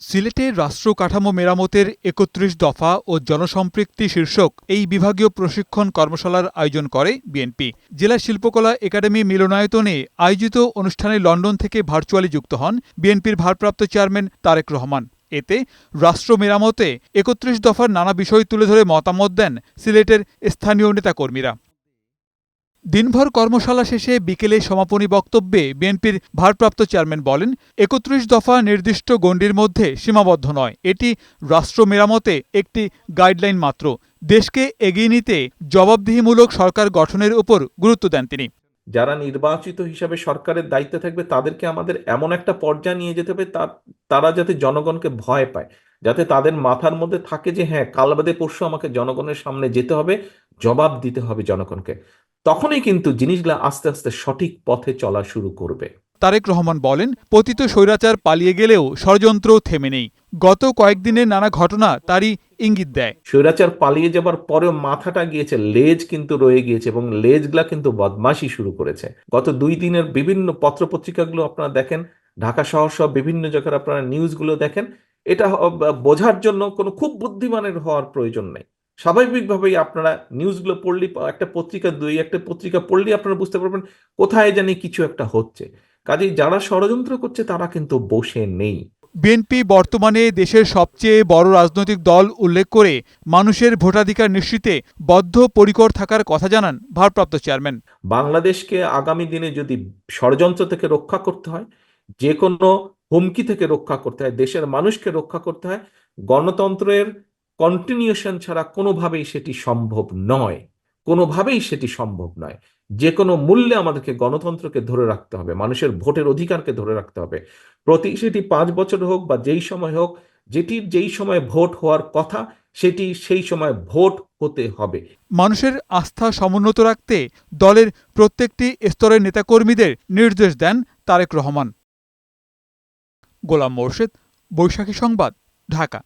সিলেটের রাষ্ট্র কাঠামো মেরামতের একত্রিশ দফা ও জনসম্পৃক্তি শীর্ষক এই বিভাগীয় প্রশিক্ষণ কর্মশালার আয়োজন করে বিএনপি। জেলা শিল্পকলা একাডেমি মিলনায়তনে আয়োজিত অনুষ্ঠানে লন্ডন থেকে ভার্চুয়ালি যুক্ত হন বিএনপির ভারপ্রাপ্ত চেয়ারম্যান তারেক রহমান। এতে রাষ্ট্র মেরামতে একত্রিশ দফার নানা বিষয় তুলে ধরে মতামত দেন সিলেটের স্থানীয় নেতাকর্মীরা। দিনভর কর্মশালা শেষে বিকেলে সমাপনী বক্তব্যে বিএনপির ভারপ্রাপ্ত চেয়ারম্যান বলেন, একত্রিশ দফা নির্দিষ্ট গণ্ডির মধ্যে সীমাবদ্ধ নয়। এটি রাষ্ট্র মেরামতে একটি গাইডলাইন মাত্র। দেশকে এগিয়ে নিতে জবাবদিহিমূলক সরকার গঠনের উপর গুরুত্ব দেন তিনি। যারা নির্বাচিত হিসাবে সরকারের দায়িত্বে থাকবে, তাদেরকে আমাদের এমন একটা পর্যায়ে নিয়ে যেতে হবে, তার যাতে জনগণকে ভয় পায়। যাতে তাদের মাথার মধ্যে থাকে যে হ্যাঁ কাল বাদে পরশু আমাকে জনগণের সামনে যেতে হবে জবাব দিতে হবে জনগণকে। তখনই কিন্তু জিনিসগুলো আস্তে আস্তে সঠিক পথে চলা শুরু করবে। তারেক রহমান বলেন পতিত স্বৈরাচার পালিয়ে গেলেও ষড়যন্ত্র থেমে নেই। গত কয়েকদিনের নানা ঘটনা তারই ইঙ্গিত দেয়। স্বৈরাচার পালিয়ে যাবার পরেও মাথাটা গিয়েছে লেজ কিন্তু রয়ে গিয়েছে এবং লেজগুলা কিন্তু বদমাশি শুরু করেছে। গত দুই দিনের বিভিন্ন পত্রপত্রিকাগুলো আপনারা দেখেন ঢাকা শহর সহ বিভিন্ন জায়গার আপনারা নিউজগুলো দেখেন এটা বোঝার জন্য কোনো খুব বুদ্ধিমানের হওয়ার প্রয়োজন নেই। স্বাভাবিকভাবেই আপনারা নিউজগুলো পড়লে একটা পত্রিকা দুই একটা পত্রিকা পড়লেই আপনারা বুঝতে পারবেন কোথায় জানি কিছু একটা হচ্ছে। কাজেই যারা ষড়যন্ত্র করছে তারা কিন্তু বসে নেই। বিএনপি বর্তমানে দেশের সবচেয়ে বড় রাজনৈতিক দল উল্লেখ করে মানুষের ভোটাধিকার নিশ্চিতে বদ্ধপরিকর থাকার কথা জানান ভারপ্রাপ্ত চেয়ারম্যান। বাংলাদেশকে আগামী দিনে যদি ষড়যন্ত্র থেকে রক্ষা করতে হয় যে কোনো হুমকি থেকে রক্ষা করতে হয়, দেশের মানুষকে রক্ষা করতে হয়। গণতন্ত্রের কন্টিনিউশন ছাড়া কোনোভাবেই সেটি সম্ভব নয়। কোনোভাবেই সেটি সম্ভব নয়। যে কোনো মূল্যে আমাদেরকে গণতন্ত্রকে ধরে রাখতে হবে, মানুষের ভোটের অধিকারকে ধরে রাখতে হবে। প্রতি সেটি পাঁচ বছর হোক বা যেই সময় হোক, যেটির যেই সময় ভোট হওয়ার কথা, সেটি সেই সময় ভোট হতে হবে। মানুষের আস্থা সমুন্নত রাখতে দলের প্রত্যেকটি স্তরের নেতাকর্মীদের নির্দেশ দেন তারেক রহমান। গোলাম মোর্শেদ বৈশাখী সংবাদ ঢাকা।